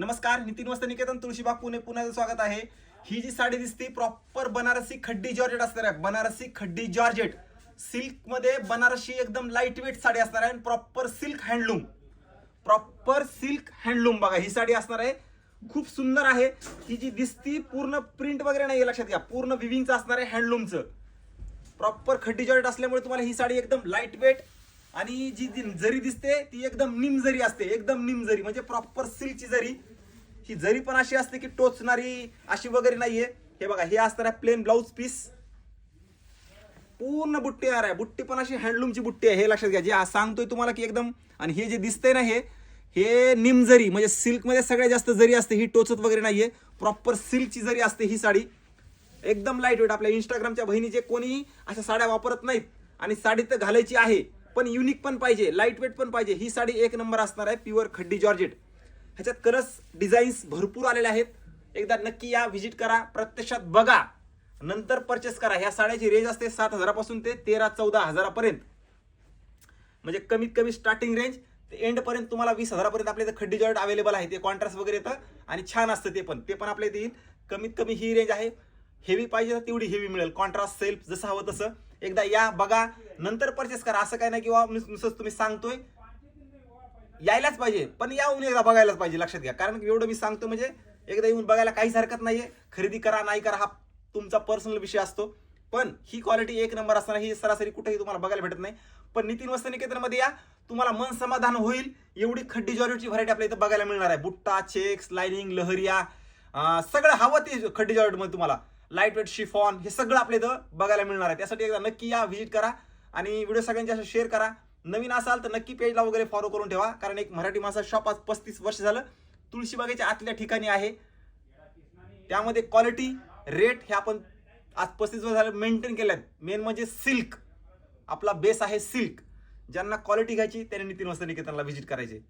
नमस्कार नितीन वस्त निकेतन तुळशीबाग पुणे पुण्याचं स्वागत आहे. ही जी साडी दिसते प्रॉपर बनारसी खड्डी जॉर्जेट असणार आहे. बनारसी खड्डी जॉर्जेट. सिल्कमध्ये बनारसी एकदम लाइट वेट साडी असणार आहे proper silk handloom proper silk handloom बघा ही साडी असणार आहे. खूप सुंदर आहे. ही जी दिसती पूर्ण प्रिंट वगैरे नाही लक्षात घ्या. पूर्ण विविंगचं असणार आहे हँडलूमचं प्रॉपर खड्डी जॉर्जेट असल्यामुळे तुम्हाला ही साडी एकदम लाइट वेट आणि जी जरी दिसते ती एकदम निम जरी असते एकदम निम जरी म्हणजे प्रॉपर सिल्कची जरी ही जरी पण अशी असते की टोचणारी अशी वगैरे नाहीये. हे बघा हे असणार आहे प्लेन ब्लाऊज पीस पूर्ण बुट्टी येणार आहे. बुट्टी पण अशी हँडलूमची बुट्टी आहे हे लक्षात घ्या. जे सांगतोय तुम्हाला की एकदम आणि हे जे दिसतंय ना हे हे निम जरी म्हणजे सिल्कमध्ये सगळ्यात जास्त जरी असते ही टोचत वगैरे नाहीये. प्रॉपर सिल्कची जरी असते ही साडी. एकदम लाइट वेट आपल्या इंस्टाग्रामच्या बहिणीचे कोणी अशा साड्या वापरत नाहीत. आणि साडी तर घालायची आहे. पण युनिक पण पाहिजे लाइट वेट पण पाहिजे. ही साडी एक नंबर असणार आहे प्युअर खड्डी जॉर्जेट. ह्याच्यात कलर्स डिझाईन्स भरपूर आलेले आहेत. एकदा नक्की या व्हिजिट करा प्रत्यक्षात बघा. नंतर परचेस करा. ह्या साड्याची रेंज असते सात हजारापासून ते तेरा चौदा हजारापर्यंत. म्हणजे कमीत कमी स्टार्टिंग रेंज ते एंडपर्यंत तुम्हाला वीस हजारापर्यंत आपल्या इथं खड्डी जॉर्ट अवेलेबल आहे. ते कॉन्ट्रास्ट वगैरे येतं आणि छान असतं ते पण. ते पण आपल्या इथे येईल. कमीत कमी ही रेंज आहे. हेवी पाहिजे तर तेवढी हेवी मिळेल. कॉन्ट्रास्ट सेल्फ जसं हवं तसं. एकदा या बघा नंतर परचेस करा. असं काय नाही किंवा नुसतं तुम्ही सांगतोय. यायलाच पाहिजे. पण याहून एकदा बघायलाच पाहिजे. लक्षात घ्या. कारण की एवढं मी सांगतो म्हणजे एकदा येऊन बघायला काहीच हरकत नाहीये. खरेदी करा नाही करा हा तुमचा पर्सनल विषय असतो. पण ही क्वालिटी एक नंबर असताना ही सरासरी कुठेही तुम्हाला बघायला भेटत नाही. पण नितीन वस्त निकेतनमध्ये या. तुम्हाला मन समाधान होईल. एवढी खड्डी जॉर्जेटची व्हरायटी आपल्या इथं बघायला मिळणार आहे. बुट्टा चेक्स लाइनिंग लहरिया सगळं हवं ते खड्डी जॉर्जेटमध्ये तुम्हाला. लाइट वेट शिफॉन हे सगळं आपल्या इथं बघायला मिळणार आहे. त्यासाठी एकदा नक्की या व्हिजिट करा आणि व्हिडिओ सगळ्यांच्या शेअर करा. नवीन असाल तर नक्की पेजला वगैरे फॉलो करून ठेवा कारण एक मराठी माणसा शॉप आज पस्तीस वर्ष झालं. तुळशीबागेच्या आतल्या ठिकाणी आहे. त्यामध्ये क्वालिटी रेट हे आपण आज पस्तीस वर्ष झालं मेंटेन केल्यात मेन म्हणजे सिल्क आपला बेस आहे सिल्क ज्यांना क्वालिटी घ्यायची त्यांनी नितीन वस्त्र निकेतनला व्हिजिट करायचे.